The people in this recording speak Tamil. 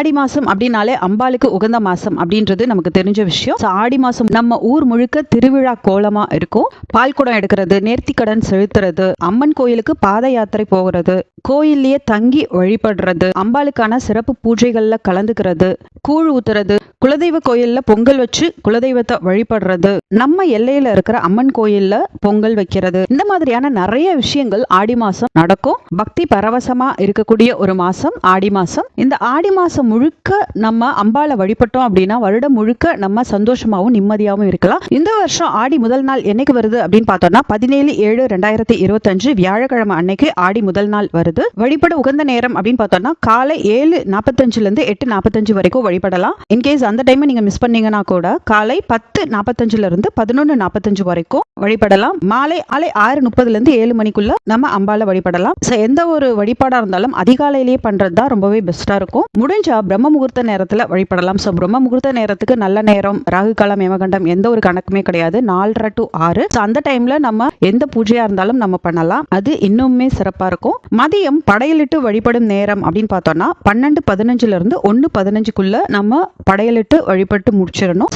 ஆடி மாசம் அப்படின்னாலே அம்பாளுக்கு உகந்த மாசம் அப்படின்றது நமக்கு தெரிஞ்ச விஷயம். ஆடி மாசம் நம்ம ஊர் முழுக்க திருவிழா கோலமா இருக்கும். பால் குடம் எடுக்கிறது நேர்த்திக்கடன் செலுத்துறது அம்மன் கோயிலுக்கு பாத யாத்திரை போகிறது கோயிலேயே தங்கி வழிபடுறது அம்பாளுக்கான சிறப்பு பூஜைகள்ல கலந்துக்கிறது கூழ் ஊத்துறது குலதெய்வ கோயில்ல பொங்கல் வச்சு குலதெய்வத்தை வழிபடுறது. நம்ம எல்லையில இருக்கிற அம்மன் கோயில்ல பொங்கல் வைக்கிறது. இந்த மாதிரியான நிறைய விஷயங்கள் ஆடி மாசம் நடக்கும். பக்தி பரவசமா இருக்கக்கூடிய ஒரு மாசம் ஆடி மாசம். இந்த ஆடி மாசம் முழுக்க நம்ம அம்பாவை வழிபட்டோம் அப்படின்னா வருடம் முழுக்க நம்ம சந்தோஷமாவும் நிம்மதியாவும் இருக்கலாம். இந்த வருஷம் ஆடி முதல் நாள் என்னைக்கு வருது அப்படின்னு பார்த்தோம்னா பதினேழு ஏழு ரெண்டாயிரத்தி இருபத்தஞ்சு வியாழக்கிழமை அன்னைக்கு ஆடி முதல் நாள் வருது. வழிபட உகந்த நேரம் அப்படின்னு பார்த்தோம்னா காலை ஏழு நாற்பத்தஞ்சுலேருந்து எட்டு நாற்பத்தஞ்சு வரைக்கும் வழிபடலாம். இன்கேஸ் அந்த டைமை நீங்கள் மிஸ் பண்ணீங்கன்னா கூட காலை பத்து நாற்பத்தஞ்சிலிருந்து பதினொன்று நாற்பத்தஞ்சு வரைக்கும் வழிபடலாம். மாலை ஆலை ஆறு முப்பதுலேருந்து ஏழு மணிக்குள்ள நம்ம அம்பால வழிபடலாம். ஸோ எந்த ஒரு வழிபாடாக இருந்தாலும் அதிகாலையிலேயே பண்ணுறது தான் ரொம்பவே பெஸ்ட்டாக இருக்கும். முடிஞ்சால் பிரம்ம முகூர்த்த நேரத்தில் வழிபடலாம். ஸோ பிரம்ம முகூர்த்த நேரத்துக்கு நல்ல நேரம் ராகு காலம் ஏமகண்டம் எந்த ஒரு கணக்குமே கிடையாது. நாலரை டு ஆறு. ஸோ அந்த டைமில் நம்ம எந்த பூஜையாக இருந்தாலும் நம்ம பண்ணலாம். அது இன்னுமே சிறப்பாக இருக்கும். மதியம் படையலிட்டு வழிபடும் நேரம் அப்படின்னு பார்த்தோம்னா பன்னெண்டு பதினஞ்சுலேருந்து ஒன்று பதினஞ்சுக்குள்ளே நம்ம படையலிட்டு வழிபட்டு முடிச்சிடணும்.